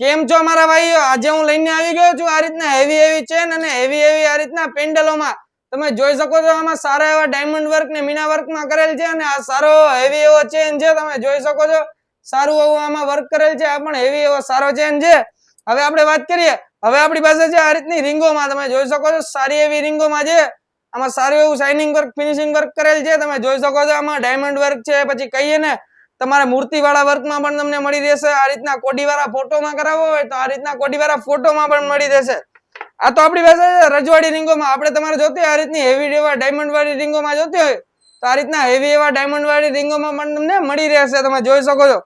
કેમ છો મારા ભાઈઓ? આજે હું લઈને આવી ગયો છું આ રીતના હેવી હેવી ચેન અને હેવી હેવી આ રીતના પેન્ડલોમાં તમે જોઈ શકો છો આમાં સારા એવા ડાયમંડ વર્ક ને મીના વર્કમાં કરેલ છે અને આ સારો હેવી એવો ચેન છે. તમે જોઈ શકો છો સારું એવું આમાં વર્ક કરેલ છે. આ પણ હેવી એવો સારો ચેન છે. હવે આપણે વાત કરીએ. હવે આપણી પાસે છે આ રીતની રિંગોમાં. તમે જોઈ શકો છો સારી એવી રિંગોમાં છે. આમાં સારું એવું શાઇનિંગ વર્ક ફિનિશિંગ વર્ક કરેલ છે. તમે જોઈ શકો છો આમાં ડાયમંડ વર્ક છે. પછી કહીએ ને તમારે મૂર્તિ વાળા વર્કમાં પણ તમને મળી રહેશે. આ રીતના કોડી વાળા ફોટોમાં કરાવવો હોય તો આ રીતના કોડીવાળા ફોટોમાં પણ મળી રહેશે. આ તો આપણી પાસે રજવાડી રીંગોમાં. આપણે તમારે જોતી આ રીતની હેવી એવા ડાયમંડ વાળી રીંગોમાં જોતી હોય તો આ રીતના હેવી એવા ડાયમંડ વાળી રીંગોમાં પણ તમને મળી રહેશે. તમે જોઈ શકો છો.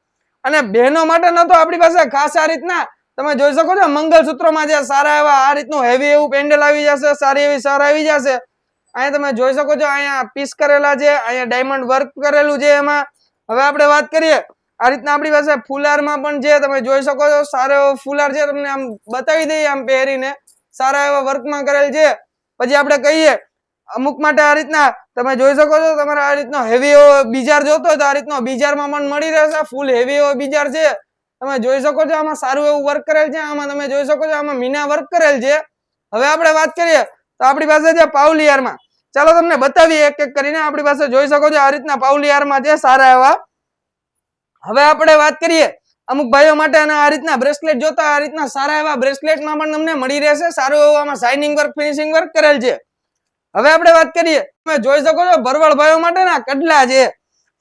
અને બહેનો માટે ન તો આપણી પાસે ખાસ આ રીતના. તમે જોઈ શકો છો, મંગલસૂત્રોમાં જે સારા એવા આ રીતનું હેવી એવું પેન્ડલ આવી જશે, સારી એવી સર આવી જશે. અહીંયા તમે જોઈ શકો છો, અહીંયા પીસ કરેલા છે, અહીંયા ડાયમંડ વર્ક કરેલું છે એમાં. હવે આપણે વાત કરીએ, આ રીતના આપણી પાસે ફુલારમાં પણ છે, તમે જોઈ શકો છો, સારો એવો ફુલાર છે, તમને આમ બતાવી દઈએ આમ પહેરીને, સારા એવા વર્કમાં કરેલ છે. પછી આપણે કહીએ, અમુક માટે આ રીતના, તમે જોઈ શકો છો, તમારે આ રીતનો હેવી એવો બીજાર જોતો હોય તો આ રીતનો બીજારમાં પણ મળી રહેશે ફૂલ હેવી એવો બીજાર છે. તમે જોઈ શકો છો, આમાં સારું એવું વર્ક કરેલ છે, આમાં તમે જોઈ શકો છો, આમાં મીના વર્ક કરેલ છે. હવે આપણે વાત કરીએ, તો આપણી પાસે છે પાવલિયારમાં ચાલો તમને બતાવીએ એક એક કરીને આપણી પાસે જોઈ શકો છો આ રીતના પાઉલિયારમાં છે, સારા એવા. હવે આપણે વાત કરીએ અમુક ભાઈઓ માટે અને આ રીતના બ્રેસલેટ જોતા આ રીતના સારા એવા બ્રેસલેટમાં પણ તમને મળી રહેશે. સારું એવું આમાં શાઇનિંગ વર્ક ફિનિશિંગ વર્ક કરેલ છે. હવે આપણે વાત કરીએ, તમે જોઈ શકો છો ભરવાડ ભાઈઓ માટે ના કડલા છે.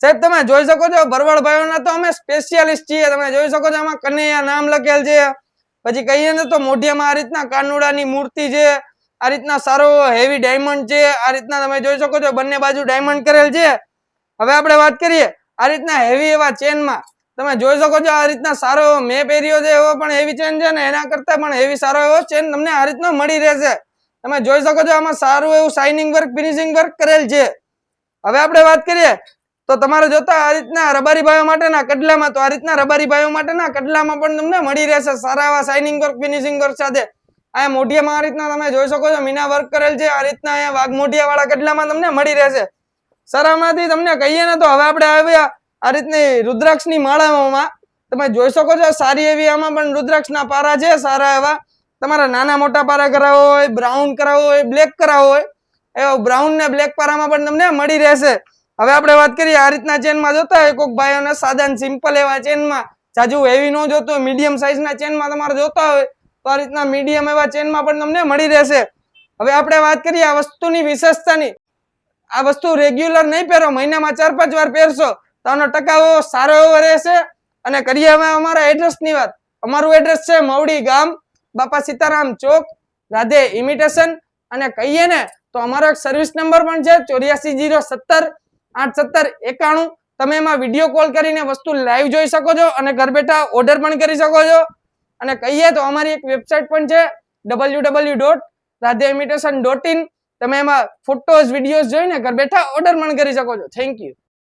સાહેબ, તમે જોઈ શકો છો ભરવાડ ભાઈઓના તો અમે સ્પેશિયાલિસ્ટ છીએ. તમે જોઈ શકો છો આમાં કનૈયા નામ લખેલ છે. પછી કહીએ ને તો મોઢિયામાં આ રીતના કાનુડાની મૂર્તિ છે. આ રીતના સારો હેવી ડાયમંડ છે. આ રીતના તમે જોઈ શકો છો, બંને બાજુ ડાયમંડ કરેલ છે. હવે આપણે વાત કરીએ, આ રીતના હેવી એવા ચેનમાં તમે જોઈ શકો છો આ રીતના સારો મેં પહેર્યો છે, એવો પણ હેવી ચેન છે ને એના કરતા પણ હેવી સારો એવો ચેન તમને આ રીતનો મળી રહેશે. તમે જોઈ શકો છો આમાં સારું એવું શાઇનિંગ વર્ક ફિનિશિંગ વર્ક કરેલ છે. હવે આપણે વાત કરીએ, તો તમારે જોતા આ રીતના રબારી ભાઈઓ માટેના કડલામાં, તો આ રીતના રબારી ભાઈઓ માટેના કડલામાં પણ તમને મળી રહેશે સારા એવા શાઇનિંગ વર્ક ફિનિશિંગ વર્ક સાથે. આ મોઢિયામાં આ રીતના તમે જોઈ શકો છો, મીના વર્ક કરેલ છે, આ રીતના અહીંયા વાઘ મોઢિયા વાળા કેટલામાં તમને મળી રહેશે. સર તમને કહીએ ને તો હવે આપણે આવ્યા આ રીતની રુદ્રાક્ષની માળાઓમાં તમે જોઈ શકો છો સારી એવી આમાં પણ રુદ્રાક્ષના પારા છે, સારા એવા. તમારા નાના મોટા પારા કરાવો હોય, બ્રાઉન કરાવો હોય, બ્લેક કરાવો હોય, એવા બ્રાઉન ને બ્લેક પારામાં પણ તમને મળી રહેશે. હવે આપણે વાત કરીએ આ રીતના ચેનમાં જોતા હોય કોઈક ભાઈઓને સાદા સિમ્પલ એવા ચેનમાં, જાજુ હેવી ન જોતું હોય, મીડિયમ સાઇઝના ચેનમાં તમારે જોતા હોય તો આ રીતના મીડિયમ એવા ચેનમાં પણ તમને મળી રહેશે. હવે આપણે વાત કરીએ આ વસ્તુની વિશેષતાની. આ વસ્તુ રેગ્યુલર નહીં પહેરો, મહિનામાં ચાર પાંચ વાર પહેરશો, તો આનો ટકાવો સારો એવો રહેશે. અને કરીએ હવે અમારા એડ્રેસની વાત. અમારું એડ્રેસ છે મવડી ગામ, બાપા સીતારામ ચોક, રાધે ઇમિટેશન અને કહીએ ને, તો અમારો એક સર્વિસ નંબર પણ છે ચોર્યાસી જીરો સત્તર, આઠ સત્તર એકાણું. તમે એમાં વીડિયો કોલ કરીને વસ્તુ લાઈવ જોઈ શકો છો અને ઘર બેઠા ઓર્ડર પણ કરી શકો છો. અને કહીએ તો અમારી એક વેબસાઇટ પણ છે W W dot Radhe imitation dot in તમે એમાં ફોટોઝ વિડીયોઝ જોઈને ઘર બેઠા ઓર્ડર પણ કરી શકો છો. Thank you